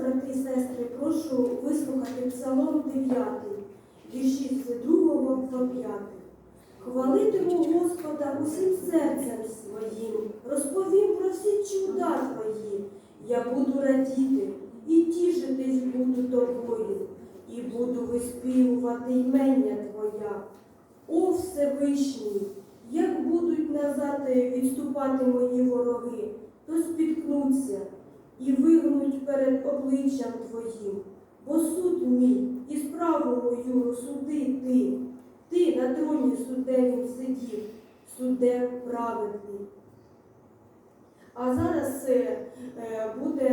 брати і сестри, прошу вислухати Псалом 9, вірші з 2 по 5. Хвалитиму Господа усім серцем своїм, розповім про всі чуда твої. Я буду радіти і тішитись буду тобою, і буду виспівувати ймення Твоя. О Всевишній, як будуть назад відступати мої вороги, то спіткнуться і вигнуть перед обличчям Твоїм, бо суд мій і справу мою розсуди ти. Ти на троні суддевім сидів, суддем праведний. А зараз е, е, буде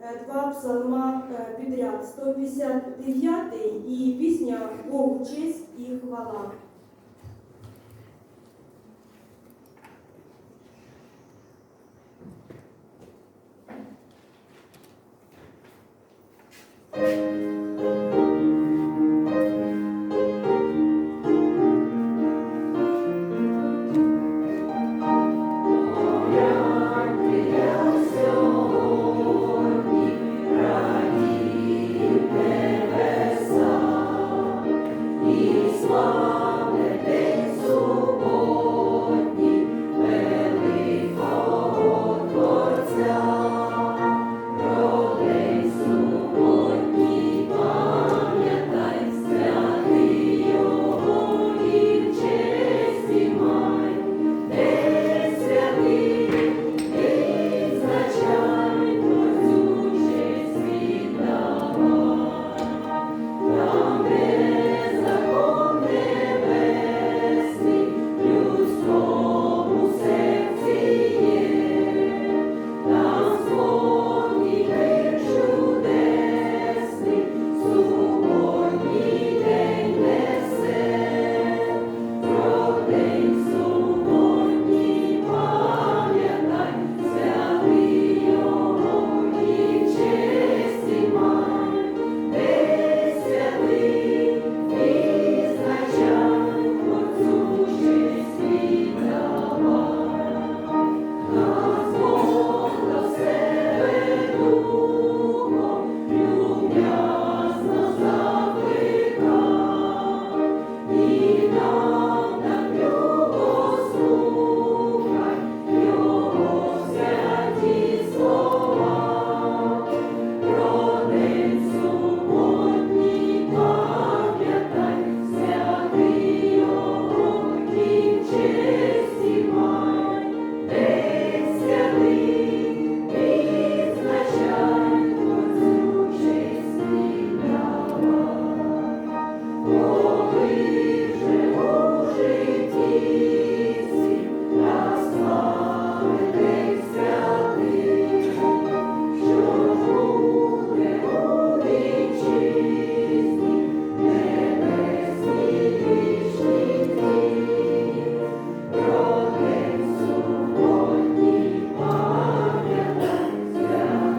е, два псалма підряд 159 і пісня Богу честь і хвала.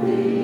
You.